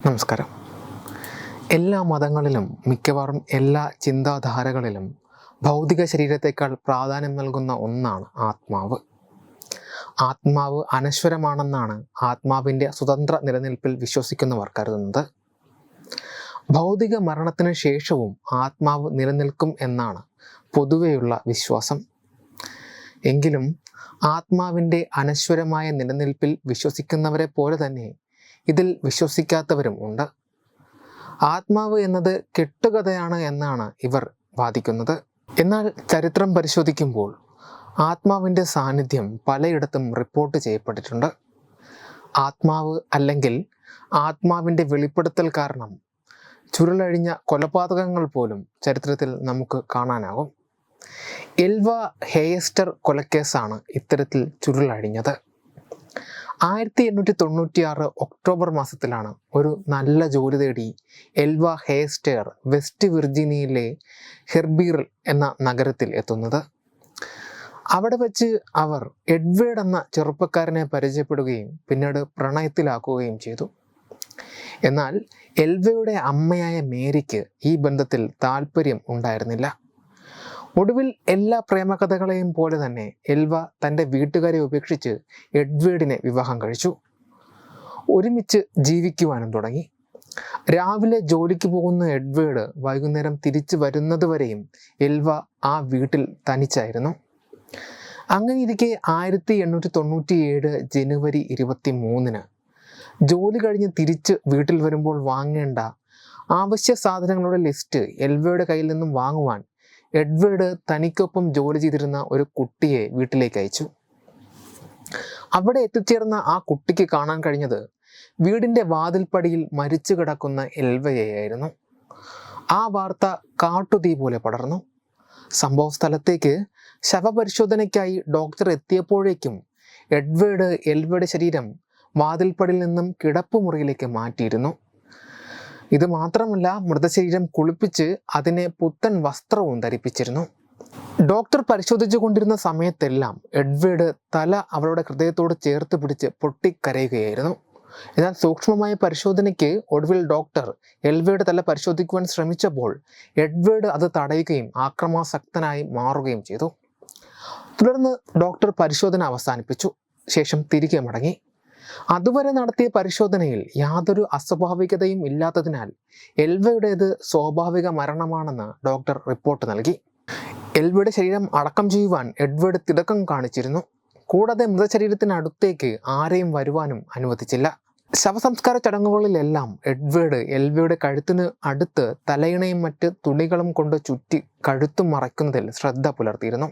നമസ്കാരം. എല്ലാ മതങ്ങളിലും മിക്കവാറും എല്ലാ ചിന്താധാരകളിലും ഭൗതിക ശരീരത്തെക്കാൾ പ്രാധാന്യം നൽകുന്ന ഒന്നാണ് ആത്മാവ്. ആത്മാവ് അനശ്വരമാണെന്നാണ് ആത്മാവിന്റെ സ്വതന്ത്ര നിലനിൽപ്പിൽ വിശ്വസിക്കുന്നവർ കരുതുന്നത്. ഭൗതിക മരണത്തിന് ശേഷവും ആത്മാവ് നിലനിൽക്കും എന്നാണ് പൊതുവെയുള്ള വിശ്വാസം. എങ്കിലും ആത്മാവിന്റെ അനശ്വരമായ നിലനിൽപ്പിൽ വിശ്വസിക്കുന്നവരെ പോലെ തന്നെ ഇതിൽ വിശ്വസിക്കാത്തവരും ഉണ്ട്. ആത്മാവ് എന്നത് കെട്ടുകഥയാണ് എന്നാണ് ഇവർ വാദിക്കുന്നത്. എന്നാൽ ചരിത്രം പരിശോധിക്കുമ്പോൾ ആത്മാവിന്റെ സാന്നിധ്യം പലയിടത്തും റിപ്പോർട്ട് ചെയ്യപ്പെട്ടിട്ടുണ്ട്. ആത്മാവ് അല്ലെങ്കിൽ ആത്മാവിന്റെ വെളിപ്പെടുത്തൽ കാരണം ചുരുളഴിഞ്ഞ കൊലപാതകങ്ങൾ പോലും ചരിത്രത്തിൽ നമുക്ക് കാണാനാകും. എൽവ ഹേയസ്റ്റർ കൊലക്കേസാണ് ഇത്തരത്തിൽ ചുരുളഴിഞ്ഞത്. ആയിരത്തി എണ്ണൂറ്റി തൊണ്ണൂറ്റി ആറ് ഒക്ടോബർ മാസത്തിലാണ് ഒരു നല്ല ജോലി തേടി എൽവ ഹേസ്റ്റെയർ വെസ്റ്റ് വിർജീനിയയിലെ ഹെർബീർ എന്ന നഗരത്തിൽ എത്തുന്നത്. അവിടെ വെച്ച് അവർ എഡ്വേർഡ് എന്ന ചെറുപ്പക്കാരനെ പരിചയപ്പെടുകയും പിന്നീട് പ്രണയത്തിലാക്കുകയും ചെയ്തു. എന്നാൽ എൽവയുടെ അമ്മയായ മേരിക്ക് ഈ ബന്ധത്തിൽ താല്പര്യം ഉണ്ടായിരുന്നില്ല. ഒടുവിൽ എല്ലാ പ്രേമകഥകളെയും പോലെ തന്നെ എൽവ തന്റെ വീട്ടുകാരെ ഉപേക്ഷിച്ച് എഡ്വേർഡിനെ വിവാഹം കഴിച്ചു. ഒരുമിച്ച് ജീവിക്കുവാനും തുടങ്ങി. രാവിലെ ജോലിക്ക് പോകുന്ന എഡ്വേർഡ് വൈകുന്നേരം തിരിച്ചു വരുന്നതുവരെയും എൽവ ആ വീട്ടിൽ തനിച്ചായിരുന്നു. അങ്ങനെ ഇരിക്കെ ആയിരത്തി എണ്ണൂറ്റി തൊണ്ണൂറ്റി ഏഴ് ജനുവരി ഇരുപത്തി മൂന്നിന് ജോലി കഴിഞ്ഞ് തിരിച്ച് വീട്ടിൽ വരുമ്പോൾ വാങ്ങേണ്ട ആവശ്യ സാധനങ്ങളുടെ ലിസ്റ്റ് എൽവയുടെ കയ്യിൽ നിന്നും വാങ്ങുവാൻ എഡ്വേർഡ് തനിക്കൊപ്പം ജോലി ചെയ്തിരുന്ന ഒരു കുട്ടിയെ വീട്ടിലേക്ക് അയച്ചു. അവിടെ എത്തിച്ചേർന്ന ആ കുട്ടിക്ക് കാണാൻ കഴിഞ്ഞത് വീടിന്റെ വാതിൽപ്പടിയിൽ മരിച്ചു കിടക്കുന്ന എൽവയായിരുന്നു ആ വാർത്ത കാട്ടുതീ പോലെ പടർന്നു. സംഭവ സ്ഥലത്തേക്ക് ശവപരിശോധനയ്ക്കായി ഡോക്ടർ എത്തിയപ്പോഴേക്കും എഡ്വേർഡ് എൽവയുടെ ശരീരം വാതിൽപ്പടിയിൽ നിന്നും കിടപ്പുമുറിയിലേക്ക് മാറ്റിയിരുന്നു. ഇത് മാത്രമല്ല മൃതശരീരം കുളിപ്പിച്ച് അതിനെ പുത്തൻ വസ്ത്രവും ധരിപ്പിച്ചിരുന്നു. ഡോക്ടർ പരിശോധിച്ചു കൊണ്ടിരുന്ന സമയത്തെല്ലാം എഡ്വേർഡ് തല അവളുടെ ഹൃദയത്തോട് ചേർത്ത് പിടിച്ച് പൊട്ടിക്കരയുകയായിരുന്നു. എന്നാൽ സൂക്ഷ്മമായ പരിശോധനയ്ക്ക് ഒടുവിൽ ഡോക്ടർ എൽവയുടെ തല പരിശോധിക്കുവാൻ ശ്രമിച്ചപ്പോൾ എഡ്വേർഡ് അത് തടയുകയും ആക്രമാസക്തനായി മാറുകയും ചെയ്തു. തുടർന്ന് ഡോക്ടർ പരിശോധന അവസാനിപ്പിച്ചു. ശേഷം തിരികെ മടങ്ങി. അതുവരെ നടത്തിയ പരിശോധനയിൽ യാതൊരു അസ്വാഭാവികതയും ഇല്ലാത്തതിനാൽ എൽവയുടേത് സ്വാഭാവിക മരണമാണെന്ന് ഡോക്ടർ റിപ്പോർട്ട് നൽകി. എൽവയുടെ ശരീരം അടക്കം ചെയ്യുവാൻ എഡ്വേർഡ് തിടക്കം കാണിച്ചിരുന്നു. കൂടാതെ മൃതശരീരത്തിനടുത്തേക്ക് ആരെയും വരുവാനും അനുവദിച്ചില്ല. ശവസംസ്കാര ചടങ്ങുകളിലെല്ലാം എഡ്വേർഡ് എൽവയുടെ കഴുത്തിന് അടുത്ത് തലയിണയും മറ്റ് തുണികളും കൊണ്ട് ചുറ്റി കഴുത്തും മറയ്ക്കുന്നതിൽ ശ്രദ്ധ പുലർത്തിയിരുന്നു.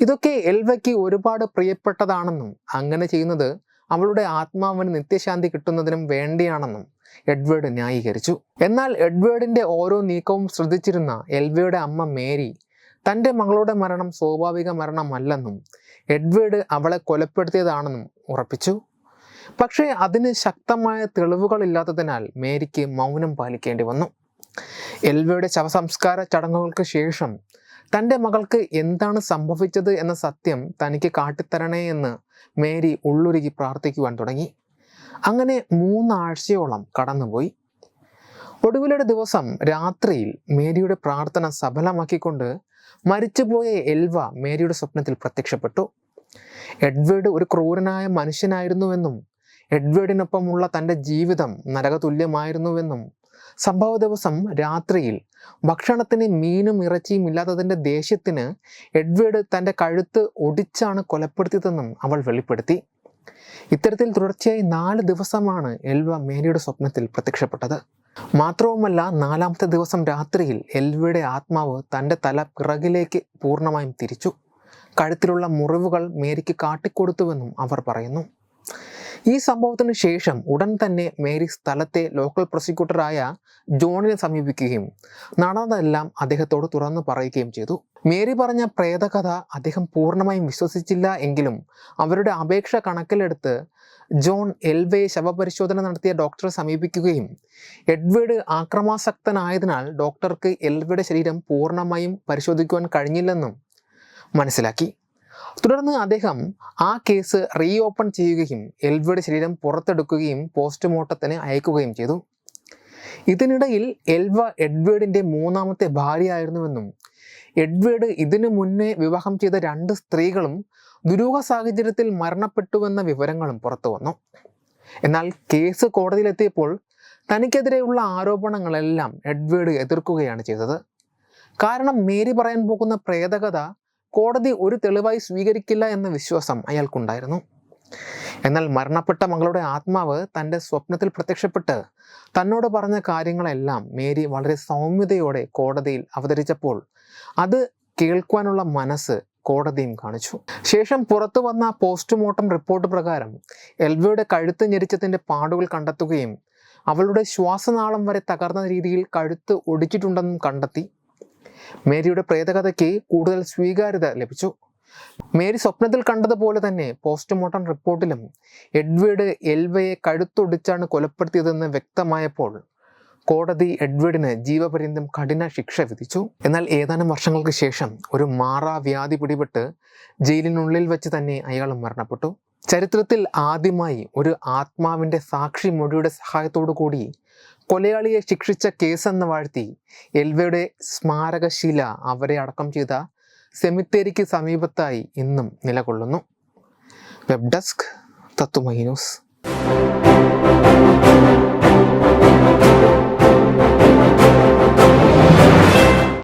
ഇതൊക്കെ എൽവയ്ക്ക് ഒരുപാട് പ്രിയപ്പെട്ടതാണെന്നും അങ്ങനെ ചെയ്യുന്നത് അവളുടെ ആത്മാവിന് നിത്യശാന്തി കിട്ടുന്നതിനും വേണ്ടിയാണെന്നും എഡ്വേർഡ് ന്യായീകരിച്ചു. എന്നാൽ എഡ്വേർഡിന്റെ ഓരോ നീക്കവും ശ്രദ്ധിച്ചിരുന്ന എൽവയുടെ അമ്മ മേരി തന്റെ മകളുടെ മരണം സ്വാഭാവിക മരണമല്ലെന്നും എഡ്വേർഡ് അവളെ കൊലപ്പെടുത്തിയതാണെന്നും ഉറപ്പിച്ചു. പക്ഷേ അതിന് ശക്തമായ തെളിവുകളില്ലാത്തതിനാൽ മേരിക്ക് മൗനം പാലിക്കേണ്ടി വന്നു. എൽവയുടെ ശവസംസ്കാര ചടങ്ങുകൾക്ക് ശേഷം തന്റെ മകൾക്ക് എന്താണ് സംഭവിച്ചത് എന്ന സത്യം തനിക്ക് കാട്ടിത്തരണേ എന്ന് മേരി ഉള്ളുരുകി പ്രാർത്ഥിക്കുവാൻ തുടങ്ങി. അങ്ങനെ മൂന്നാഴ്ചയോളം കടന്നുപോയി. ഒടുവിലൊരു ദിവസം രാത്രിയിൽ മേരിയുടെ പ്രാർത്ഥന സഫലമാക്കിക്കൊണ്ട് മരിച്ചുപോയ എൽവ മേരിയുടെ സ്വപ്നത്തിൽ പ്രത്യക്ഷപ്പെട്ടു. എഡ്വേർഡ് ഒരു ക്രൂരനായ മനുഷ്യനായിരുന്നുവെന്നും എഡ്വേർഡിനൊപ്പമുള്ള തന്റെ ജീവിതം നരകതുല്യമായിരുന്നുവെന്നും സംഭവ ദിവസം രാത്രിയിൽ ഭക്ഷണത്തിന് മീനും ഇറച്ചിയും ഇല്ലാത്തതിന്റെ ദേഷ്യത്തിന് എഡ്വേർഡ് തന്റെ കഴുത്ത് ഒടിച്ചാണ് കൊലപ്പെടുത്തിയതെന്നും അവൾ വെളിപ്പെടുത്തി. ഇത്തരത്തിൽ തുടർച്ചയായി നാല് ദിവസമാണ് എൽവ മേരിയുടെ സ്വപ്നത്തിൽ പ്രത്യക്ഷപ്പെട്ടത്. മാത്രവുമല്ല നാലാമത്തെ ദിവസം രാത്രിയിൽ എൽവയുടെ ആത്മാവ് തന്റെ തല പിറകിലേക്ക് പൂർണമായും തിരിച്ചു. കഴുത്തിലുള്ള മുറിവുകൾ മേരിക്ക് കാട്ടിക്കൊടുത്തുവെന്നും അവർ പറയുന്നു. ഈ സംഭവത്തിന് ശേഷം ഉടൻ തന്നെ മേരി സ്ഥലത്തെ ലോക്കൽ പ്രോസിക്യൂട്ടറായ ജോണിനെ സമീപിക്കുകയും നടന്നതെല്ലാം അദ്ദേഹത്തോട് തുറന്നു പറയുകയും ചെയ്തു. മേരി പറഞ്ഞ പ്രേതകഥ അദ്ദേഹം പൂർണമായും വിശ്വസിച്ചില്ല എങ്കിലും അവരുടെ അപേക്ഷ കണക്കിലെടുത്ത് ജോൺ എൽവേ ശവപരിശോധന നടത്തിയ ഡോക്ടറെ സമീപിക്കുകയും എഡ്വേർഡ് ആക്രമാസക്തനായതിനാൽ ഡോക്ടർക്ക് എൽവയുടെ ശരീരം പൂർണമായും പരിശോധിക്കുവാൻ കഴിഞ്ഞില്ലെന്നും മനസ്സിലാക്കി. തുടർന്ന് അദ്ദേഹം ആ കേസ് റീ ഓപ്പൺ ചെയ്യുകയും എൽവിയുടെ ശരീരം പുറത്തെടുക്കുകയും പോസ്റ്റ്മോർട്ടത്തിന് അയക്കുകയും ചെയ്തു. ഇതിനിടയിൽ എൽവ എഡ്വേർഡിന്റെ മൂന്നാമത്തെ ഭാര്യയായിരുന്നുവെന്നും എഡ്വേർഡ് ഇതിനു മുന്നേ വിവാഹം ചെയ്ത രണ്ട് സ്ത്രീകളും ദുരൂഹ സാഹചര്യത്തിൽ മരണപ്പെട്ടുവെന്ന വിവരങ്ങളും പുറത്തു വന്നു. എന്നാൽ കേസ് കോടതിയിലെത്തിയപ്പോൾ തനിക്കെതിരെയുള്ള ആരോപണങ്ങളെല്ലാം എഡ്വേർഡ് എതിർക്കുകയാണ് ചെയ്തത്. കാരണം മേരി പറയാൻ പോകുന്ന പ്രേതകഥ കോടതി ഒരു തെളിവായി സ്വീകരിക്കില്ല എന്ന വിശ്വാസം അയാൾക്കുണ്ടായിരുന്നു. എന്നാൽ മരണപ്പെട്ട മകളുടെ ആത്മാവ് തന്റെ സ്വപ്നത്തിൽ പ്രത്യക്ഷപ്പെട്ട് തന്നോട് പറഞ്ഞ കാര്യങ്ങളെല്ലാം മേരി വളരെ സൗമ്യതയോടെ കോടതിയിൽ അവതരിച്ചപ്പോൾ അത് കേൾക്കുവാനുള്ള മനസ്സ് കോടതിയും കാണിച്ചു. ശേഷം പുറത്തു വന്ന പോസ്റ്റ്മോർട്ടം റിപ്പോർട്ട് പ്രകാരം എൽവയുടെ കഴുത്ത് ഞെരിച്ചതിന്റെ പാടുകൾ കണ്ടെത്തുകയും അവളുടെ ശ്വാസനാളം വരെ തകർന്ന രീതിയിൽ കഴുത്ത് ഒടിച്ചിട്ടുണ്ടെന്നും കണ്ടെത്തി. മേരിയുടെ പ്രേതകഥയ്ക്ക് കൂടുതൽ സ്വീകാര്യത ലഭിച്ചു. മേരി സ്വപ്നത്തിൽ കണ്ടതുപോലെ തന്നെ പോസ്റ്റ്മോർട്ടം റിപ്പോർട്ടിലും എഡ്വേർഡ് എൽവയെ കഴുത്തൊടിച്ചാണ് കൊലപ്പെടുത്തിയതെന്ന് വ്യക്തമായപ്പോൾ കോടതി എഡ്വേർഡിന് ജീവപര്യന്തം കഠിന ശിക്ഷ വിധിച്ചു. എന്നാൽ ഏതാനും വർഷങ്ങൾക്ക് ശേഷം ഒരു മാറാ വ്യാധി പിടിപെട്ട് ജയിലിനുള്ളിൽ വെച്ച് തന്നെ അയാൾ മരണപ്പെട്ടു. ചരിത്രത്തിൽ ആദ്യമായി ഒരു ആത്മാവിന്റെ സാക്ഷി മൊഴിയുടെ സഹായത്തോടു കൂടി കൊലയാളിയെ ശിക്ഷിച്ച കേസെന്ന് വാഴ്ത്തി എൽവയുടെ സ്മാരകശില അവരെ അടക്കം ചെയ്ത സെമിത്തേരിക്ക് സമീപത്തായി ഇന്നും നിലകൊള്ളുന്നു. വെബ് ഡെസ്ക് തത്തുമൈ ന്യൂസ്.